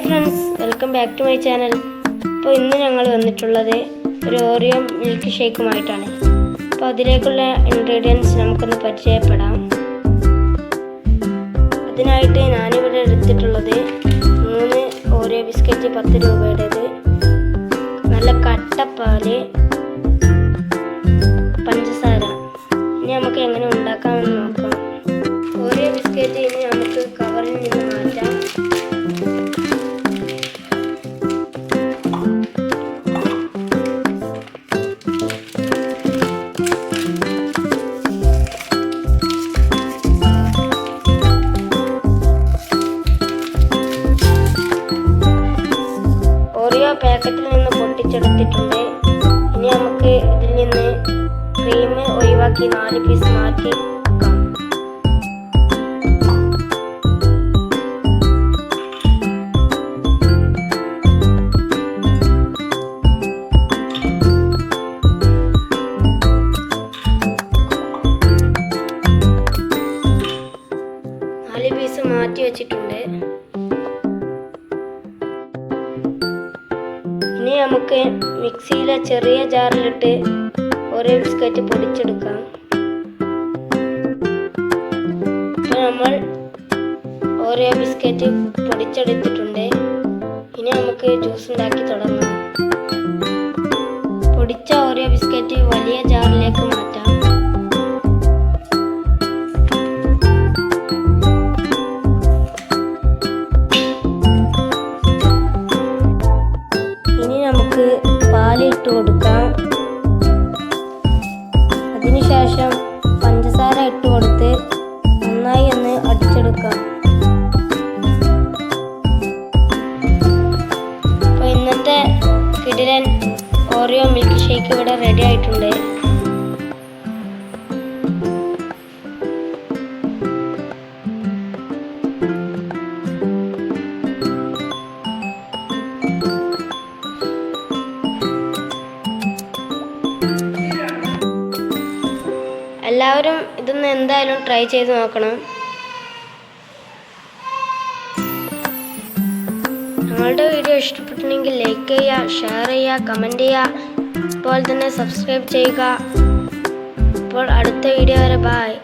Hi friends welcome back to my channel അപ്പോൾ ഇന്ന് ഞങ്ങൾ വന്നിട്ടുള്ളത് ഒരു ഓറിയോ മിൽക്ക് ഷേക്കുമായിട്ടാണ് അപ്പോൾ അതിലേക്കുള്ള ഇൻഗ്രീഡിയൻസ് നമുക്കൊന്ന് പരിചയപ്പെടാം. അതിനായിട്ട് ഞാനിവിടെ എടുത്തിട്ടുള്ളത് മൂന്ന് ഓറിയോ ബിസ്ക്കറ്റ് പത്ത് രൂപയുടേത്. നല്ല കട്ടപ്പാൽ പഞ്ചസാര. ഇനി നമുക്ക് എങ്ങനെ ഉണ്ടാക്കാമെന്ന് നോക്കാം. ഓറിയോ ബിസ്ക്കറ്റ് ഇനി നമുക്ക് കവറിൽ നിന്ന് മാറ്റാം. പാക്കറ്റിൽ നിന്ന് പൊട്ടിച്ചെടുത്തിട്ടുണ്ട്. ഇനി നമുക്ക് ഇതിൽ നിന്ന് ക്രീം ഒഴിവാക്കി നാല് പീസ് മാറ്റി മാറ്റി വെച്ചിട്ടുണ്ട്. ഇനി നമുക്ക് മിക്സിയിലെ ചെറിയ ജാറിലിട്ട് ഓരോ ബിസ്ക്കറ്റ് പൊടിച്ചെടുക്കാം. നമ്മൾ ഓരോ ബിസ്ക്കറ്റ് പൊടിച്ചെടുത്തിട്ടുണ്ട്. ഇനി നമുക്ക് ജ്യൂസ് ഉണ്ടാക്കി തുടങ്ങാം. പൊടിച്ച ഓരോ ബിസ്ക്കറ്റ് വലിയ ജാറിലേക്ക് പാലിട്ട് കൊടുക്കാം. അതിനുശേഷം പഞ്ചസാര ഇട്ട് കൊടുത്ത് നന്നായി ഒന്ന് അടിച്ചെടുക്കാം. ഇന്നത്തെ കിടിലൻ ഓറിയോ മിൽക്ക് ഷേക്ക് ഇവിടെ റെഡി ആയിട്ടുണ്ട്. എല്ലാവരും ഇതൊന്ന് എന്തായാലും ട്രൈ ചെയ്ത് നോക്കണം. ഞങ്ങളുടെ വീഡിയോ ഇഷ്ടപ്പെട്ടിട്ടുണ്ടെങ്കിൽ ലൈക്ക് ചെയ്യുക ഷെയർ ചെയ്യുക കമന്റ് ചെയ്യുക. അതുപോലെ തന്നെ സബ്സ്ക്രൈബ് ചെയ്യുക. അപ്പോൾ അടുത്ത വീഡിയോ വരെ ബായ്